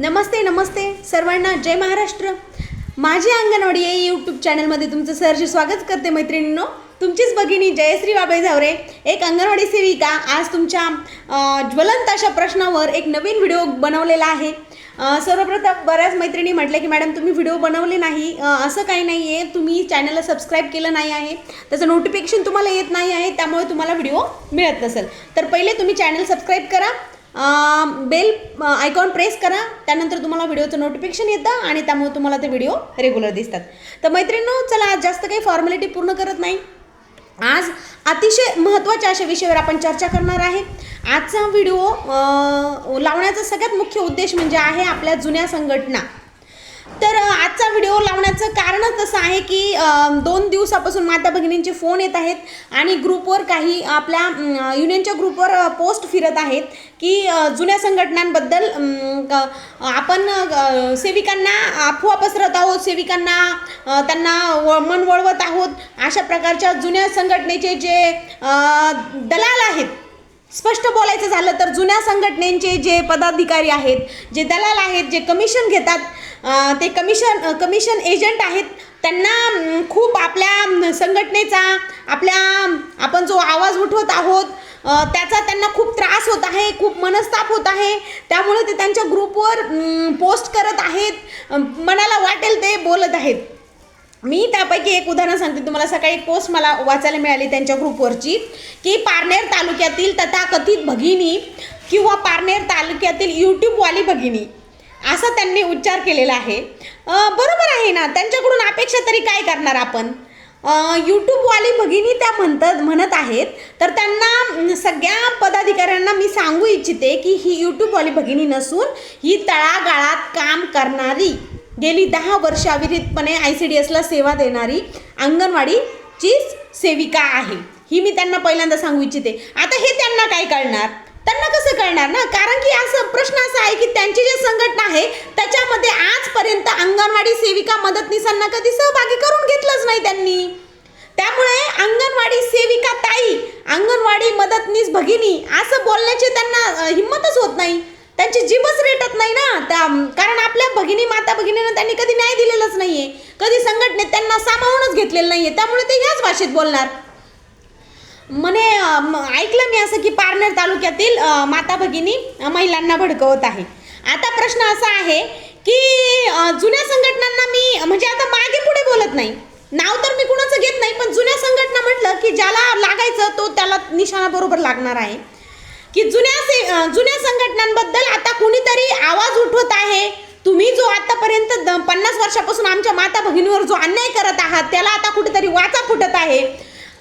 नमस्ते नमस्ते. सर्वांना जय महाराष्ट्र. माझी अंगणवाडी या यूट्यूब चॅनलमध्ये तुमचं सहर्ष स्वागत करते मैत्रिणींनो. तुमचीच भगिनी जयश्री बाबाई झावरे एक अंगणवाडी सेविका. आज तुमच्या ज्वलंत अशा प्रश्नावर एक नवीन व्हिडिओ बनवलेला आहे. सर्वप्रथम बऱ्याच मैत्रिणी म्हटल्या की मॅडम तुम्ही व्हिडिओ बनवले नाही. असं काही नाही आहे. तुम्ही चॅनलला सबस्क्राईब केलं नाही आहे. त्याचं नोटिफिकेशन तुम्हाला येत नाही आहे. त्यामुळे तुम्हाला व्हिडिओ मिळत नसेल. तर पहिले तुम्ही चॅनल सबस्क्राईब करा. बेल आयकॉन प्रेस करा. त्यानंतर तुम्हाला व्हिडिओचं नोटिफिकेशन येतं आणि त्यामुळे तुम्हाला ते व्हिडिओ रेग्युलर दिसतात. तर मैत्रिणींनो चला आज जास्त काही फॉर्मॅलिटी पूर्ण करत नाही. आज अतिशय महत्त्वाच्या अशा विषयावर आपण चर्चा करणार आहे. आजचा व्हिडिओ लावण्याचा सगळ्यात मुख्य उद्देश म्हणजे आहे आपल्या जुन्या संघटना. व्हिडिओ लावण्याचं कारणच असं आहे की दोन दिवसापासून माता भगिनींचे फोन येत आहेत आणि ग्रुपवर काही आपल्या युनियनच्या ग्रुपवर पोस्ट फिरत आहेत की जुन्या संघटनांबद्दल आपण सेविकांना अफवा पसरत आहोत सेविकांना त्यांना व मन वळवत आहोत अशा प्रकारच्या जुन्या संघटनेचे जे दलाल आहेत स्पष्ट बोलायचं झालं तर जुन्या संघटनेचे जे पदाधिकारी आहेत जे दलाल आहेत जे कमिशन घेतात ते कमिशन कमिशन एजंट आहेत त्यांना खूप आपल्या संघटनेचा आपल्या आपण जो आवाज उठवत आहोत त्याचा त्यांना खूप त्रास होत आहे खूप मनस्ताप होत आहे. त्यामुळे ते त्यांच्या ग्रुपवर पोस्ट करत आहेत मनाला वाटेल ते बोलत आहेत. मी त्यापैकी एक उदाहरण सांगते. तुम्हाला सकाळी एक पोस्ट मला वाचायला मिळाली त्यांच्या ग्रुपवरची की पारनेर तालुक्यातील तथाकथित भगिनी किंवा पारनेर तालुक्यातील यूट्यूबवाली भगिनी असा त्यांनी उच्चार केलेला आहे. बरोबर आहे ना? त्यांच्याकडून अपेक्षा तरी काय करणार आपण? यूट्यूबवाली भगिनी त्या म्हणतात म्हणत आहेत. तर त्यांना सगळ्या पदाधिकाऱ्यांना मी सांगू इच्छिते की ही यूट्यूबवाली भगिनी नसून ही तळागाळात काम करणारी गेली दहा वर्ष अविरतपणे आय सी डी एसला सेवा देणारी अंगणवाडीचीच सेविका आहे. ही मी त्यांना पहिल्यांदा सांगू इच्छिते. आता हे त्यांना काय कळणार त्यांना कसं कळणार ना? कारण की असं प्रश्न असा आहे की त्यांची जी संघटना आहे त्याच्यामध्ये आजपर्यंत अंगणवाडी सेविका मदतनीसांना कधी सहभागी करून घेतलंच नाही त्यांनी. त्यामुळे अंगणवाडी सेविका ताई अंगणवाडी मदतनीस भगिनी असं बोलण्याची त्यांना हिंमतच होत नाही. त्यांची जीभच रेटत नाही ना. त्या कारण आपल्या भगिनी माता भगिनींना त्यांनी कधी न्याय दिलेलाच नाहीये. कधी संघटनेत त्यांना सामावूनच घेतलेलं नाहीये. त्यामुळे ते ह्याच भाषेत बोलणार. म्हणे ऐकलं मी असं की पारनेर तालुक्यातील माता भगिनी महिलांना भडकवत आहे. आता प्रश्न असा आहे की जुन्या संघटनांना मी म्हणजे आता मागे पुढे बोलत नाही. नाव तर मी कुणाचं घेत नाही पण जुन्या संघटना म्हटलं की ज्याला लागायचं तो त्याला निशाणा बरोबर लागणार आहे. की जुन्या से जुन्या संघटनांबद्दल आता कुणीतरी आवाज उठवत आहे. तुम्ही जो आतापर्यंत द- पन्नास वर्षापासून आमच्या माता भगिनीवर जो अन्याय करत आहात त्याला आता कुठेतरी वाचा फुटत आहे.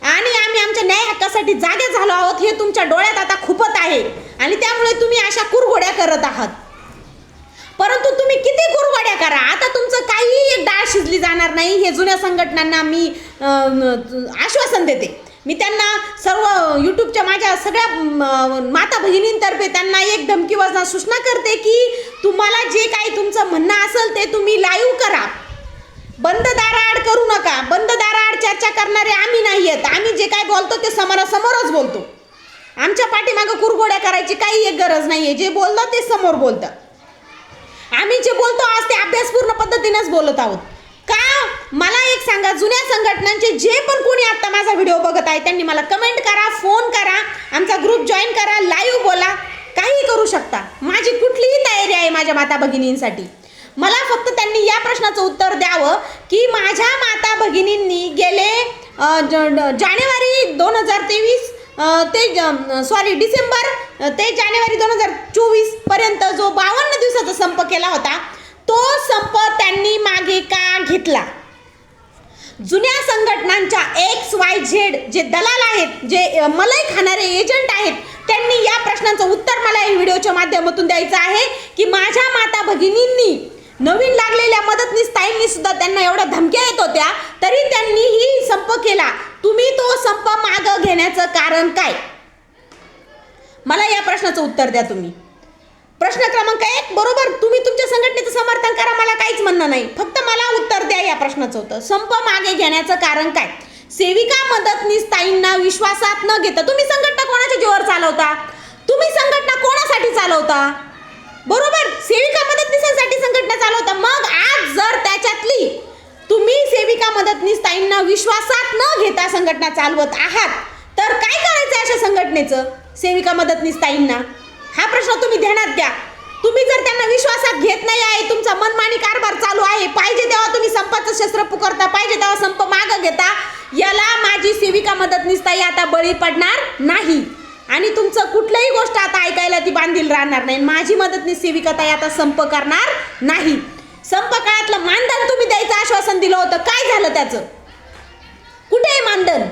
आणि आम्ही आमच्या न्याय हक्कासाठी जागे झालो आहोत हे तुमच्या डोळ्यात आता खुपत आहे. आणि त्यामुळे तुम्ही अशा कुरघोड्या करत आहात. परंतु तुम्ही किती कुरघोड्या करा? आता तुमचं काहीही एक डाळ शिजली जाणार नाही. हे जुन्या संघटनांना मी आश्वासन देते. मी त्यांना सर्व यूट्यूबच्या माझ्या सगळ्या माता भगिनींतर्फे त्यांना एक धमकी वाजना सूचना करते की तुम्हाला जे काही तुमचं म्हणणं असेल ते तुम्ही लाईव्ह करा. बंद दाराआड करू नका. बंद दाराआड चर्चा करणारे आम्ही नाही आहेत. आम्ही जे काय बोलतो ते समोरासमोरच बोलतो. आमच्या पाठीमागं कुरघोड्या करायची काही एक गरज नाही आहे जे बोलतं ते समोर बोलतं आम्ही जे बोलतो आज ते अभ्यासपूर्ण पद्धतीनेच बोलत आहोत. मला एक सांगा जुन्या संघटनांचे जे पण कोणी आता माझा व्हिडिओ बघत आहे त्यांनी मला कमेंट करा फोन करा आमचा ग्रुप जॉईन करा लाईव्ह बोला काही करू शकता. माझी कुठलीही तयारी आहे माझ्या माता भगिनींसाठी. मला फक्त त्यांनी या प्रश्नाचं उत्तर द्यावं की माझ्या माता भगिनींनी गेले जानेवारी दोन हजार तेवीस ते सॉरी डिसेंबर ते जानेवारी दोन हजार चोवीसपर्यंत जो बावन्न दिवसाचा संप केला होता तो संप त्यांनी मागे का घेतला? जुन्या संघटनांच्या एक्स वाय झेड जे दलाल आहेत जे मलाई खाणारे एजंट आहेत त्यांनी या प्रश्नाचं उत्तर मला या व्हिडिओच्या माध्यमातून द्यायचं आहे की माझ्या माता भगिनींनी नवीन लागलेल्या मदतनीस ताईंनी सुद्धा त्यांना एवढ्या धमक्या येत होत्या तरी त्यांनी ही संप केला. तुम्ही तो संप मागं घेण्याचं कारण काय? मला या प्रश्नाचं उत्तर द्या तुम्ही. प्रश्न क्रमांक एक बरोबर? तुम्ही तुमच्या संघटनेचं समर्थन करा मला काहीच म्हणणं नाही. फक्त मला उत्तर द्या या प्रश्नाचं होतं संप मागे घेण्याचं कारण काय? सेविका मदतनीस ताईंना विश्वासात न घेता तुम्ही संघटना कोणाच्या जीवावर चालवता? तुम्ही संघटना कोणासाठी चालवता? बरोबर? सेविका मदतनीसांसाठी संघटना चालवता. मग आज जर त्याच्यातली तुम्ही सेविका मदतनीस ताईंना विश्वासात न घेता संघटना चालवत आहात तर काय करायचं अशा संघटनेचं? सेविका मदतनीस ताईंना? हा प्रश्न तुम्ही ध्यानात घ्या. तुम्ही जर त्यांना विश्वासात घेत नाही आहे तुमचा मनमानी कारभार चालू आहे पाहिजे तेव्हा तुम्ही संपाचं शस्त्र पुकारता पाहिजे तेव्हा संप मागं घेता. याला माझी सेविका मदतनीस ताई आता बळी पडणार नाही. आणि तुमचं कुठलंही गोष्ट आता ऐकायला ती बांधील राहणार नाही. माझी मदतनीस सेविका ताई आता संप करणार नाही. संप काळातलं मानधन तुम्ही द्यायचं आश्वासन दिलं होतं. काय झालं त्याचं? कुठे आहे मानधन?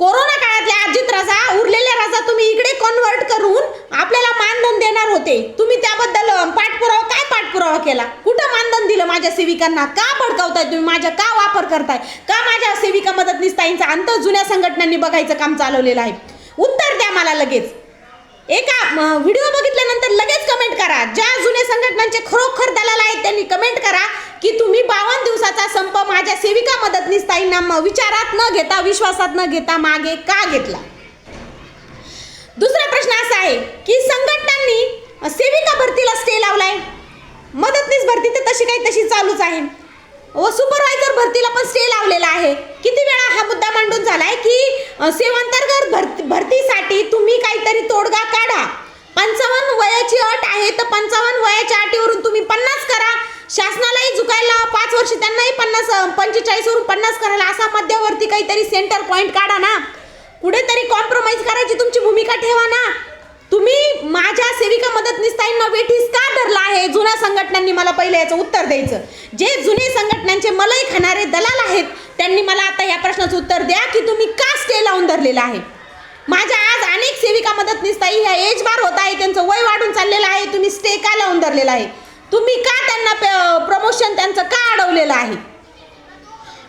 कोरोना काळातल्या अजित राजा उरलेल्या राजा तुम्ही इकडे कन्वर्ट करून आपल्याला मानधन देणार होते. तुम्ही त्याबद्दल पाठपुरावा काय पाठपुरावा केला? कुठं मानधन दिलं माझ्या सेविकांना? का भडकावताय तुम्ही? माझ्या का वापर करताय? का माझ्या सेविका मदतनीस ताईंचा अंत जुन्या संघटनांनी बघायचं काम चालवलेलं आहे? उत्तर द्या मला लगेच. एका व्हिडिओ बघितल्यानंतर लगेच कमेंट करा. ज्या जुने संघटनांचे खरोखर दलाल आहेत त्यांनी कमेंट करा. की तुम्ही बावन्न दिवसाचा संप माझ्या सेविका मदतनीस ताईंना म- विचारात न घेता विश्वासात न घेता मागे का घेतला? दुसरा प्रश्न असा आहे की संघटनांनी सेविका भरतीला स्टे लावलाय. मदतनीस भरती तर तशी काही तशी चालूच आहे. व सुपरवायझर भरतीला पण स्टे लावलेला आहे. किती वेळा हा मुद्दा मांडून झालाय की सेवांतर्गत भरती भरतीसाठी तुम्ही काहीतरी तोडगा काढा. पंचावन्न वयाची अट आहे तर पंचावन्न वयाच्या अटीवरून तुम्ही पन्नास करा. शासनालाही झुकायला पाच वर्ष त्यांनाही पन्नास पंचेचाळीसवरून पन्नास करायला असा मध्यवर्ती काहीतरी सेंटर पॉईंट काढा ना. कुठेतरी कॉम्प्रोमाइज करायची तुमची भूमिका ठेवा ना. तुम्ही माझ्या सेविका मदतनीसताईंना वेठीस का धरला आहे? जुन्या संघटनांनी मला पहिले याचं उत्तर द्यायचं. जे जुने संघटनांचे मलई खाणारे दलाल आहेत त्यांनी मला आता या प्रश्नाचं उत्तर द्या की तुम्ही का स्टे लावून धरलेला आहे? माझ्या आज अनेक सेविका मदतनीसताई ह्या एज बार होत आहे त्यांचं वय वाढून चाललेलं आहे तुम्ही स्टे का लावून धरलेला आहे? तुम्ही का त्यांना प्रमोशन त्यांचं का अडवलेलं आहे?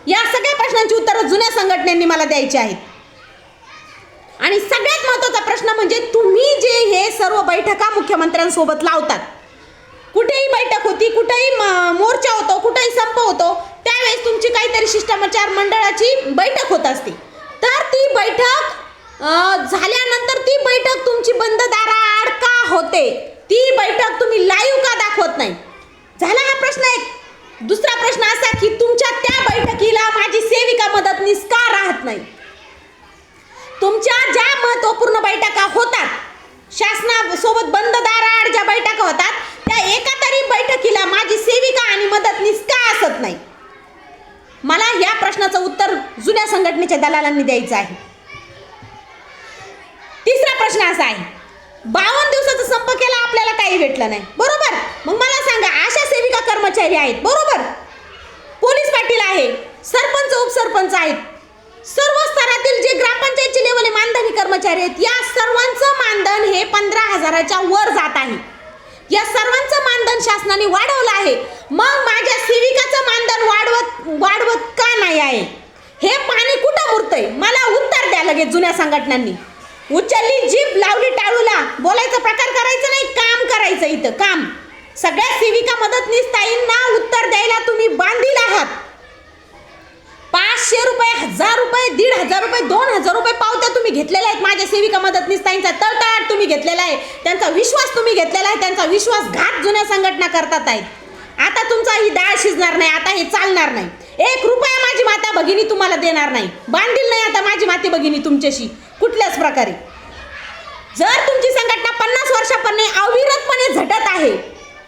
या सगळ्या प्रश्नांची उत्तरं जुन्या संघटनांनी मला द्यायची आहेत. आणि सगळ्यात महत्त्वाचा प्रश्न म्हणजे तुम्ही जे हे सर्व बैठका मुख्यमंत्र्यांसोबत लावतात कुठेही बैठक होती कुठेही म- मोर्चा होतो कुठेही संप होतो त्यावेळेस तुमची काहीतरी शिष्टाचार मंडळाची बैठक होत असते. तर ती बैठक झाल्यानंतर ती बैठक तुमची बंद दाराआड का होते? ती बैठक तुम्ही लाईव्ह का दाखवत नाही? झाला हा प्रश्न एक. दुसरा प्रश्न असा की तुमच्या त्या बैठकीला माझी सेविका मदतनीस का राहत नाही. तुमच्या ज्या महत्त्वपूर्ण बैठका होतात शासनासोबत बंद दाराआड ज्या बैठका होतात त्या एका तरी बैठकीला माझी सेविका आणि मदतनीस का असत नाही. मला या प्रश्नाचं उत्तर जुन्या संघटनेच्या दलालांनी द्यायचं आहे तिसरा प्रश्न असा आहे बावन्न दिवसाचा संप केला आपल्याला काही भेटला नाही. बरोबर? मग मला सांगा आशा सेविका कर्मचारी आहेत. बरोबर? पोलीस पाटील आहे. सरपंच उपसरपंच आहेत. सर्व स्तरातील जे ग्रामपंचायतचे लेवल मानधनी कर्मचारी आहेत या सर्वांचं मानधन हे पंधरा हजाराच्या वर जात आहे. या सर्वांचं मानधन शासनाने वाढवलं आहे. मग माझ्या सेविकाचं मानधन वाढवत वाढवत का नाही आहे? हे पाणी कुठं मुरतंय? मला उत्तर द्या लगेच जुन्या संघटनांनी. उचलली जीभ लावली टाळूला. बोलायचा प्रकार करायचं नाही. करायचं इथं काम. सगळ्या सेविका मदतनीस ताईंना उत्तर द्यायला तुम्ही बांधील आहात. पाचशे रुपये हजार रुपये दीड हजार रुपये दोन हजार रुपये पावत्या तुम्ही घेतलेल्या आहेत. माझ्या सेविका मदतनीस ताईंचा तळतळाट तुम्ही घेतलेला आहे. त्यांचा विश्वास तुम्ही घेतलेला आहे. त्यांचा विश्वासघात जुन्या संघटना करतात आहेत आता तुमचा ही डाळ शिजणार नाही आता हे चालणार नाही. एक रुपया माझी माता भगिनी तुम्हाला देणार नाही. बांधील नाही आता माझी माते भगिनी तुमच्याशी. कुठल्याच प्रकारे. जर तुमची संघटना पन्नास वर्षापर्यंत अविरतपणे झटत आहे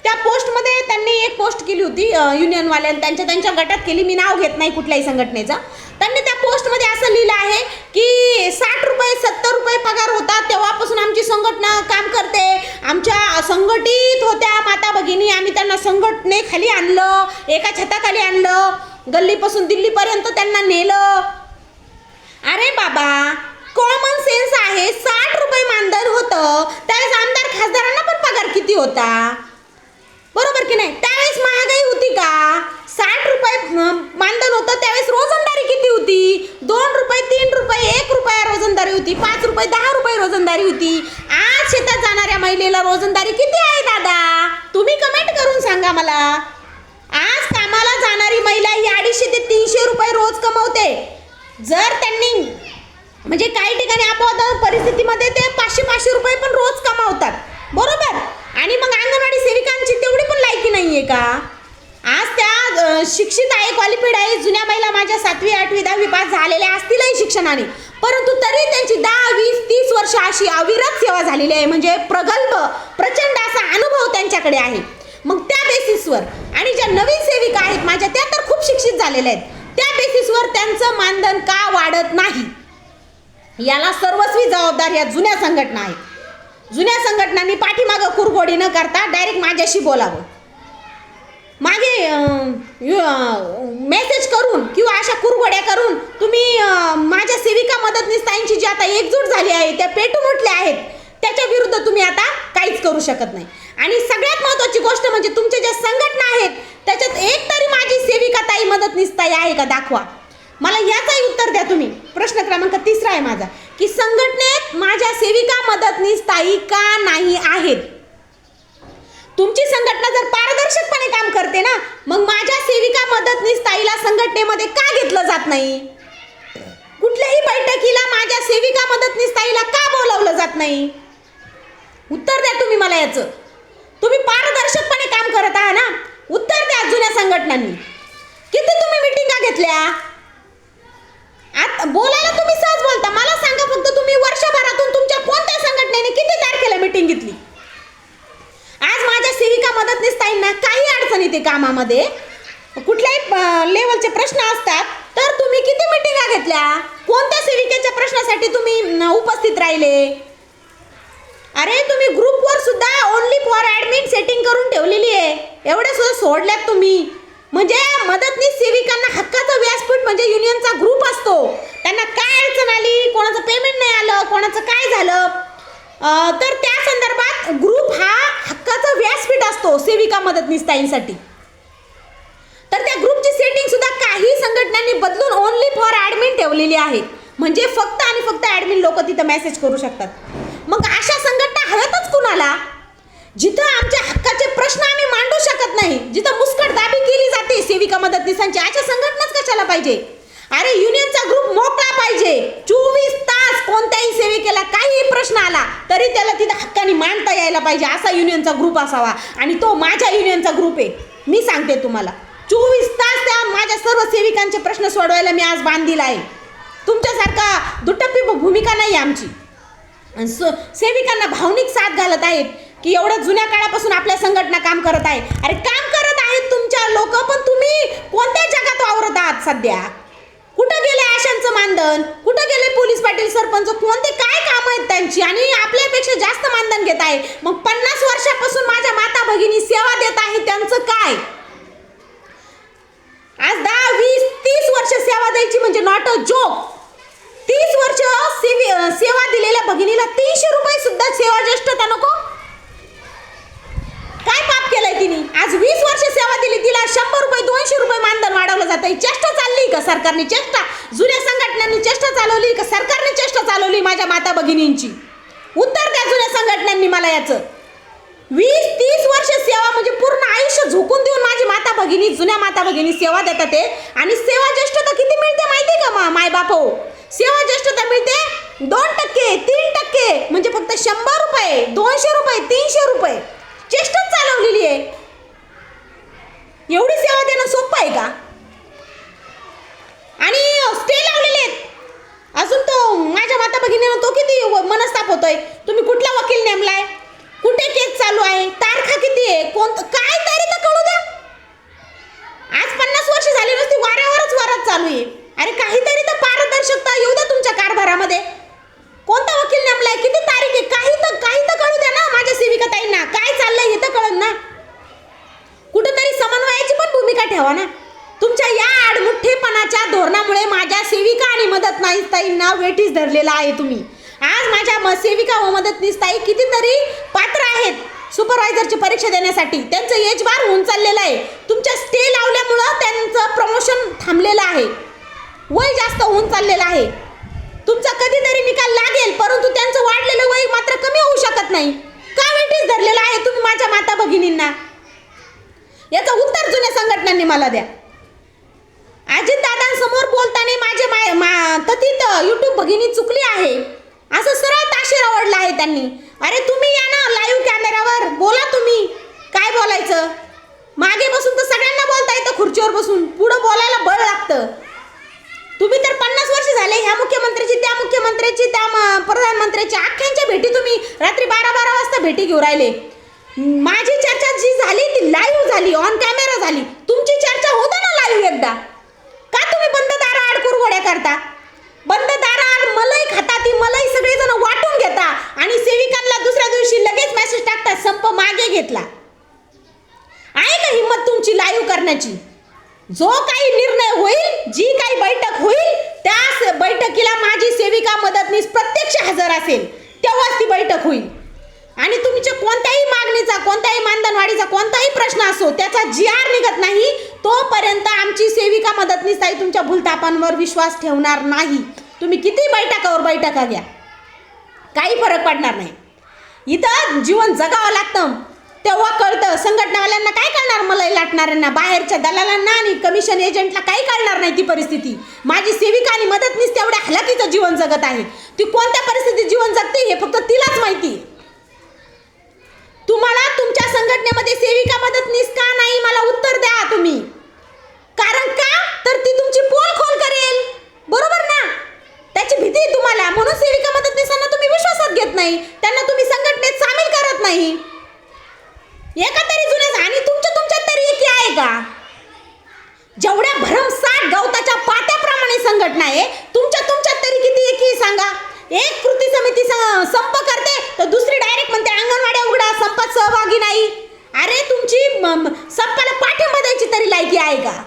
त्या पोस्टमध्ये त्यांनी एक पोस्ट केली होती युनियनवाल्यानं त्यांच्या त्यांच्या गटात केली. मी नाव घेत नाही कुठल्याही संघटनेचा. त्यांनी त्या पोस्टमध्ये असं लिहिलं आहे की साठ रुपये सत्तर रुपये पगार होता तेव्हापासून आमची संघटना काम करते. आमच्या संघटित होत्या माता भगिनी. आम्ही त्यांना संघटनेखाली आणलं एका छताखाली आणलं. गल्लीपासून दिल्लीपर्यंत त्यांना नेलं. अरे बाबा कॉमन सेन्स आहे. साठ रुपये मानधन होतं. त्यावेळेस आमदार खासदारांना पण पगार किती होता? बरोबर की नाही? त्यावेळेस महागाई होती का? साठ रुपये मानधन होतं त्यावेळेस रोजंदारी किती होती? दोन रुपये तीन रुपये एक रुपया रोजंदारी होती पाच रुपये दहा रुपये रोजंदारी होती. आज शेतात जाणाऱ्या महिलेला रोजंदारी किती आहे दादा? तुम्ही कमेंट करून सांगा मला. आज कामाला जाणारी महिला ही अडीचशे ते तीनशे रुपये रोज कमवते. जर त्यांनी म्हणजे काही ठिकाणी अपवाद परिस्थितीमध्ये ते पाचशे पाचशे रुपये पण रोज कमावतात. बरोबर? आणि मग अंगणवाडी सेविकांची तेवढी पण लायकी नाही आहे का? आज त्या शिक्षित आहे क्वालिफाईड आहे जुन्या महिला माझ्या सातवी आठवी दहावी पास झालेल्या असतीलही शिक्षणाने. परंतु तरी त्यांची दहा वीस तीस वर्ष अशी अविरत सेवा झालेली आहे. म्हणजे प्रगल्भ प्रचंड असा अनुभव त्यांच्याकडे आहे. मग त्या बेसिसवर आणि ज्या नवीन सेविका आहेत माझ्या त्या तर खूप शिक्षित झालेल्या आहेत. त्या बेसिसवर त्यांचं मानधन का वाढत नाही? याला सर्वस्वी जबाबदार या जुन्या संघटना आहेत. जुन्या संघटनांनी पाठीमागं कुरघोडी न करता डायरेक्ट माझ्याशी बोलावं. मागे मेसेज करून किंवा अशा कुरघोड्या करून तुम्ही माझ्या सेविका मदतनीस जी आता एकजूट झाली आहे त्या पेटून उठल्या आहेत त्याच्या विरुद्ध तुम्ही आता काहीच करू शकत नाही. आणि सगळ्यात महत्त्वाची गोष्ट म्हणजे तुमच्या ज्या संघटना आहेत त्याच्यात एक तरी माझी सेविका ताई मदतनीस ताई आहे का? दाखवा. मला याचाही उत्तर द्या तुम्ही. प्रश्न क्रमांक तिसरा आहे माझा. की संघटनेत माझ्या सेविका मदतनीस ताई का नाही आहेत? तुमची संघटना जर पारदर्शकपणे काम करते ना मग माझ्या सेविका मदतनीस ताईला संघटनेमध्ये का घेतलं जात नाही? कुठल्याही बैठकीला माझ्या सेविका मदतनीस ताईला का बोलावलं जात नाही? उत्तर द्या तुम्ही मला याचं. तुम्ही पारदर्शकपणे काम करत आहात ना? उत्तर द्या जुन्या संघटनांनी. किती तुम्ही मिटिंगा घेतल्या? आता बोलायला तुम्ही सहज बोलता. मला सांगा फक्त तुम्ही वर्षभरातून तुमच्या कोणत्या संघटनेने किती तारखेला मीटिंग घेतली? आज माझ्या सेविका मदतनीस ताईंना काही अडचण येते कामामध्ये. कुठल्याही लेवलचे प्रश्न असतात तर तुम्ही किती मिटिंगा घेतल्या? कोणत्या सेविकेच्या प्रश्नासाठी तुम्ही उपस्थित राहिले? अरे तुम्ही ग्रुपवर सुद्धा ओनली फॉर ॲडमिट सेटिंग करून ठेवलेली आहे. एवढ्या सुद्धा सोडल्यात तुम्ही. म्हणजे मदतनीस सेविकांना हक्काचं व्यासपीठ म्हणजे युनियनचा ग्रुप असतो. त्यांना काय अडचण आली कोणाचं पेमेंट नाही आलं कोणाचं काय झालं? तर त्या संदर्भात ग्रुप हा हक्काचा व्यासपीठ असतो सेविका मदतनीस ताईंसाठी. तर त्या ग्रुपची सेटिंग सुद्धा काही संघटनांनी बदलून ओनली फॉर ॲडमिन ठेवलेली आहे. म्हणजे फक्त आणि फक्त ॲडमिन लोक तिथं मेसेज करू शकतात. मग अशा संघटना हव्यातच कुणाला? जिथं आमच्या प्रश्न आम्ही मांडू शकत नाही. जिथं मुस्कट दाबी केली जाते सेविका मदतनीसांची अशा संघटनाच कशाला पाहिजे? अरे युनियनचा ग्रुप मोकळा पाहिजे. चोवीस तास कोणत्याही सेविकेला काही प्रश्न आला तरी त्याला तिथं हक्काने मांडता यायला पाहिजे. असा युनियनचा ग्रुप असावा. आणि तो माझ्या युनियनचा ग्रुप आहे. मी सांगते तुम्हाला. चोवीस तास त्या माझ्या सर्व सेविकांचे प्रश्न सोडवायला मी आज बांधील आहे. तुमच्यासारखा दुटप्पी भूमिका नाही आमची. स- सेविकांना भावनिक साथ घालत आहेत. की एवढ्या जुन्या काळापासून आपल्या संघटना काम करत आहे. अरे काम करत आहेत तुमच्या लोक पण तुम्ही कोणत्या जगात वावरत आहात सध्या? कुठं गेले आशांचं मानधन? कुठं गेले पोलीस पाटील सरपंच? कोणते काय काम आहेत त्यांची? आणि आपल्यापेक्षा जास्त मानधन घेत आहे. मग पन्नास वर्षापासून माझ्या माता भगिनी सेवा देत आहे त्यांचं काय? आज दहा वीस तीस वर्ष सेवा द्यायची म्हणजे नॉट अ जोक तीस वर्ष सेवा दिलेल्या भगिनीला तीनशे रुपये सुद्धा सेवा ज्येष्ठता नको? काय पाप केलंय तिने? आज वीस वर्ष सेवा दिली तिला शंभर रुपये दोनशे रुपये मानधन वाढवलं जात आहे चेष्टा चालली का सरकारने? चेष्टा? जुन्या संघटनांनी चेष्टा चालवली का सरकारने चेष्टा चालवली माझ्या माता भगिनींची? उत्तर द्या जुन्या संघटनांनी मला याचं. वीस तीस वर्ष सेवा म्हणजे पूर्ण आयुष्य झोकून देऊन माझी माता भगिनी जुन्या माता भगिनी सेवा देतात ते. आणि सेवा ज्येष्ठता किती मिळते माहिती का मा माय बाप हो सेवा ज्येष्ठता मिळते दोन टक्के तीन टक्के. म्हणजे फक्त शंभर रुपये दोनशे रुपये तीनशे रुपये. चेष्टाच चालवलेली आहे. एवढी सेवा देणं सोपं आहे का? आणि स्टे लावलेले आहेत. अजून तो माझ्या माता भगिनीनं तो किती मनस्ताप होतोय. तुम्ही कुठला वकील नेमलाय? कुठे केस चालू आहे? तारखा किती आहे? कोणतं काय तरी तर कळू द्या. आज पन्नास वर्ष झाली नसती वाऱ्यावरच वारत चालू आहे. अरे काहीतरी तर पारदर्शकता येऊ द्या तुमच्या कारभारामध्ये कोणता वकील नेमलाय किती तारीख आहे काही तर काही तर कळू द्या ना माझ्या सेविका ताईंना काय चाललंय हे तर कळन ना कुठेतरी समन्वयाची पण भूमिका ठेवा ना तुमच्या या आडमुठ्ठेपणाच्या धोरणामुळे माझ्या सेविका आणि मदत नाही वेठीस धरलेला आहे तुम्ही. आज माझ्या म सेविका व मदतनीस ताई कितीतरी पात्र आहेत सुपरवायझरची परीक्षा देण्यासाठी. त्यांचं एज बार होऊन चाललेलं आहे. तुमच्या स्टे लावल्यामुळं त्यांचं प्रमोशन थांबलेलं आहे. वय जास्त होऊन चाललेलं आहे. तुमचा कधीतरी निकाल लागेल परंतु त्यांचं वाढलेलं वय मात्र कमी होऊ शकत नाही. का वेठीस धरलेलं आहे तुम्ही माझ्या माता भगिनींना याचं उत्तर जुन्या संघटनांनी मला द्या. आणि माझे माय मा तथित यूट्यूब भगिनी चुकली आहे. असं सरळ ताशेर आवडला आहे त्यांनी. अरे तुम्ही या ना लाईव्ह कॅमेरावर बोला तुम्ही. काय बोलायचं? मागे बसून तर सगळ्यांना बोलता येतं खुर्चीवर बसून. पुढं बोलायला बळ लागतं. तुम्ही तर पन्नास वर्ष झाले ह्या मुख्यमंत्र्याची त्या मुख्यमंत्र्याची त्या प्रधानमंत्र्याची अख्ख्यांच्या भेटी तुम्ही रात्री बारा बारा वाजता भेटी घेऊ राहिले. माझी चर्चा जी झाली ती लाईव्ह झाली ऑन कॅमेरा झाली. तुमची चर्चा होता ना लाईव्ह एकदा? का तुम्ही बंद दारा आड कुरघोड्या करता? बंद दारा आड मलई खाता ती मलई सगळेजण वाटून घेता आणि सेविकांना दुसऱ्या दिवशी लगेच मेसेज टाकता संप मागे घेतला. आहे का हिंमत तुमची लाईव्ह करण्याची? जो काही निर्णय होईल जी काही बैठक होईल त्या बैठकीला माझी सेविका मदतनीस प्रत्यक्ष हजर असेल तेव्हाच ती बैठक होईल. आणि तुमच्या कोणत्याही मागणीचा कोणत्याही मानधनवाढीचा कोणताही प्रश्न असो त्याचा जी आर निघत नाही तोपर्यंत आमची सेविका मदतनीस ताई तुमच्या भूलतापांवर विश्वास ठेवणार नाही. तुम्ही किती बैठकावर बैठका घ्या. काही फरक पडणार नाही. इथं जीवन जगावं लागतं. तेव्हा कळतं संघटनावाल्यांना काय कळणार मला लाटणाऱ्यांना? बाहेरच्या दलालांना आणि कमिशन एजंटला काही कळणार नाही ती परिस्थिती. माझी सेविका आणि मदतनीस तेवढ्या हलाखीचं जीवन जगत आहे. ती कोणत्या परिस्थितीत जीवन जगते हे फक्त तिलाच माहिती तुम्हाला तुमच्या संघटनेमध्ये सेविका मदतनीस का नाही? मला उत्तर द्या तुम्ही. कारण का? तर ती तुमची पोल खोल करेल. बरोबर ना? त्याची भीती आहे तुम्हाला. म्हणून सेविका मदतनीसांना तुम्ही विश्वासात घेत नाही. त्यांना तुम्ही संघटनेत सामील करत नाही. एका तरी जुन्या आणि तुमच्या तुमच्यात तरी एकी आहे का? जेवढ्या भरमसाठ गवताच्या पात्याप्रमाणे संघटना आहे तुमच्या तुमच्यात तरी किती एकी एक कृती समिती स- संप करते तर दुसरी डायरेक्ट म्हणते अंगणवाड्या उघडा संपात सहभागी नाही अरे तुमची म- म- संपाला पाठिंबा द्यायची तरी लायकी आहे का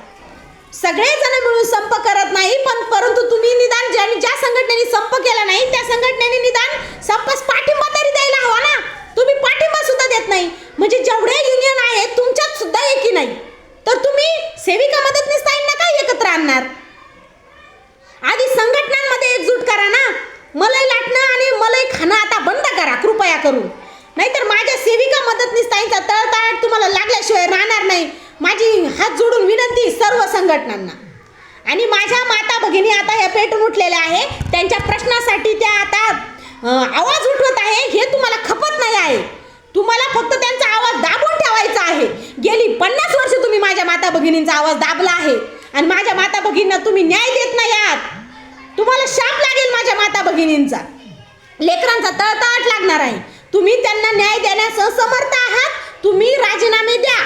सगळेजण मिळून संप करत नाही पण परंतु तुम्ही निदान ज्या संघटनेने संप केला नाही त्या संघटनेने निदान संपास पाठिंबा तरी द्यायला हवा ना तुम्ही पाठिंबा सुद्धा देत नाही म्हणजे जेवढे युनियन आहेत तुमच्यात सुद्धा एकी नाही तर तुम्ही सेविका मदतनीस ताईंना काय एकत्र आणणार आधी संघटनांमध्ये एकजूट करा ना मलई लाटणं आणि मलई खाणं आता बंद करा कृपया करून नाहीतर माझ्या सेविका मदतनीस ताईंचा तळतळाट तुम्हाला लागल्याशिवाय राहणार नाही माझी हात जोडून विनंती सर्व संघटनांना. आणि माझ्या माता भगिनी आता हे पेटून उठलेल्या आहे. त्यांच्या प्रश्नासाठी त्या आता आवाज उठवत आहे. हे तुम्हाला खपत नाही आहे. तुम्हाला फक्त त्यांचा आवाज दाबून ठेवायचा आहे. गेली पन्नास वर्ष तुम्ही माझ्या माता भगिनींचा आवाज दाबला आहे. आणि माझ्या माता भगिनींना तुम्ही न्याय देत नाही आहात. तुम्हाला शाप लागेल माझ्या माता भगिनींचा. लेकरांचा तळतळाट लागणार आहे. तुम्ही त्यांना न्याय देण्यास असमर्थ आहात. तुम्ही राजीनामे द्या.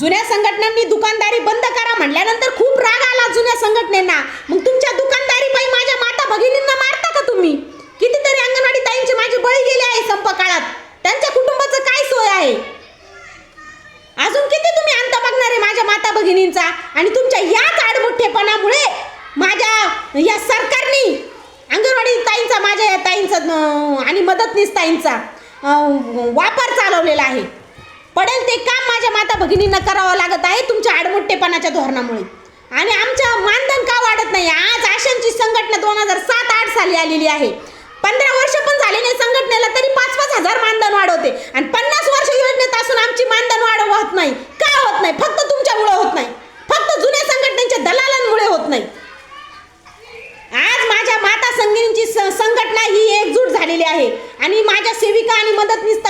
जुन्या संघटनांनी दुकानदारी बंद करा म्हणल्यानंतर खूप राग आला जुन्या संघटनेना. मग तुमच्या दुकानदारी पायी माझ्या माता भगिनींना मारता का तुम्ही? कितीतरी अंगणवाडी ताईंचे माझे बळी गेले आहे संप काळात त्यांच्या कुटुंबाचं काय सोय आहे? अजून किती तुम्ही अंत बघणार आहे माझ्या माता भगिनींचा आणि तुमच्या याच आडमुठ्ठेपणामुळे माझ्या या सरकारने अंगणवाडी ताईंचा माझ्या या ताईंचा आणि मदतनीस ताईंचा वापर चालवलेला आहे. पडेल ते काम माझ्या माता भगिनींना करावं लागत आहे तुमच्या आडमुट्टेपणाच्या धोरणामुळे. आणि आमच्या मानधन का वाढत नाही? आज आशांची संघटना दोन हजार सात आठ साली आलेली आहे. पंधरा वर्ष पण झाले नाही संघटनेला तरी पाच पाच हजार मानधन वाढवते. आणि पन्नास वर्ष योजनेत असून आमची मानधन वाढ होत नाही. का होत नाही? फक्त तुमच्यामुळे होत नाही. फक्त जुन्या संघटनेच्या दलालांमुळे होत नाही. आज माझ्या माता संघींची संघटना ही एकजूट झालेली आहे. आणि माझ्या सेविका आणि मदतनीस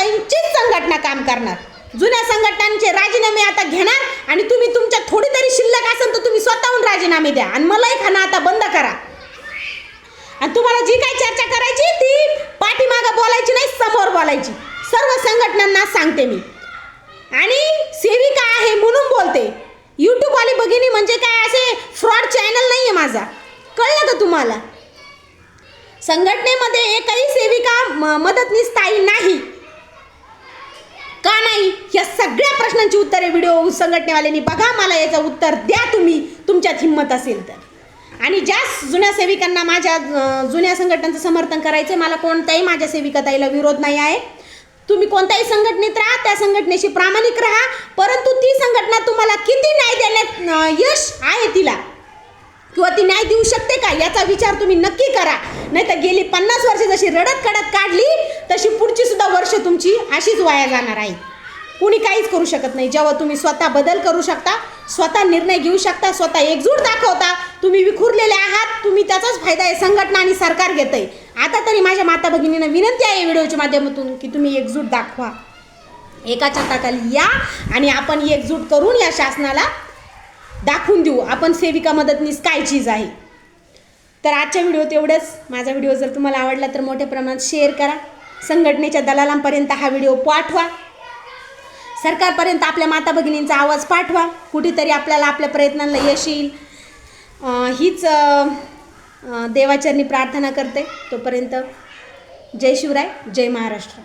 संघटना काम करणार. जुन्या संघटनांचे राजीनामे आता घेणार आणि तुम्ही तुमच्या थोडी तरी शिल्लक असेल तर तुम्ही स्वतःहून राजीनामे द्या. आणि मलाही खाणं आता बंद करा. आणि तुम्हाला जी काही चर्चा करायची ती पाठीमागं बोलायची नाही समोर बोलायची. सर्व संघटनांना सांगते मी. आणि सेविका आहे म्हणून बोलते. यूट्यूबवाली भगिनी म्हणजे काय असे फ्रॉड चॅनल नाही आहे माझा. कळलं का तुम्हाला? संघटनेमध्ये एकही सेविका म- मदतनीस ताई नाही. या सगळ्या प्रश्नांची उत्तरे व्हिडिओ संघटनेवाल्यांनी बघा मला याचं उत्तर द्या तुम्ही. तुमच्यात हिंमत असेल तर. आणि ज्या जुन्या सेविकांना माझ्या जुन्या संघटनांचं समर्थन करायचं मला कोणत्याही माझ्या सेविकाताईला विरोध नाही आहे. तुम्ही कोणत्याही संघटनेत राहा त्या संघटनेशी प्रामाणिक राहा परंतु ती संघटना तुम्हाला किती न्याय देण्यात यश आहे तिला? किंवा ती न्याय देऊ शकते का? याचा विचार तुम्ही नक्की करा. नाही तर गेली पन्नास वर्ष जशी रडत कडत काढली तशी पुढची सुद्धा वर्ष तुमची अशीच वाया जाणार आहे. कुणी काहीच करू शकत नाही. जेव्हा तुम्ही स्वतः बदल करू शकता स्वतः निर्णय घेऊ शकता स्वतः एकजूट दाखवता तुम्ही विखुरलेले आहात तुम्ही त्याचाच फायदा आहे संघटना आणि सरकार घेत आहे आता तरी माझ्या माता भगिनींना विनंती आहे व्हिडिओच्या माध्यमातून की तुम्ही एकजूट दाखवा. एकाच्या ताटाली या आणि आपण एकजूट करून या शासनाला दाखवून देऊ. आपण सेविका मदतनीस काय चीज आहे? तर आजच्या व्हिडिओत एवढंच. माझा व्हिडिओ जर तुम्हाला आवडला तर मोठ्या प्रमाणात शेअर करा. संघटनेच्या दलालांपर्यंत हा व्हिडिओ पाठवा. सरकारपर्यंत आपल्या माता भगिनींचा आवाज पाठवा. कुठेतरी आपल्याला आपल्या प्रयत्नांना यश येईल. हीच देवाचरणी प्रार्थना करते तोपर्यंत. जय शिवराय जय महाराष्ट्र.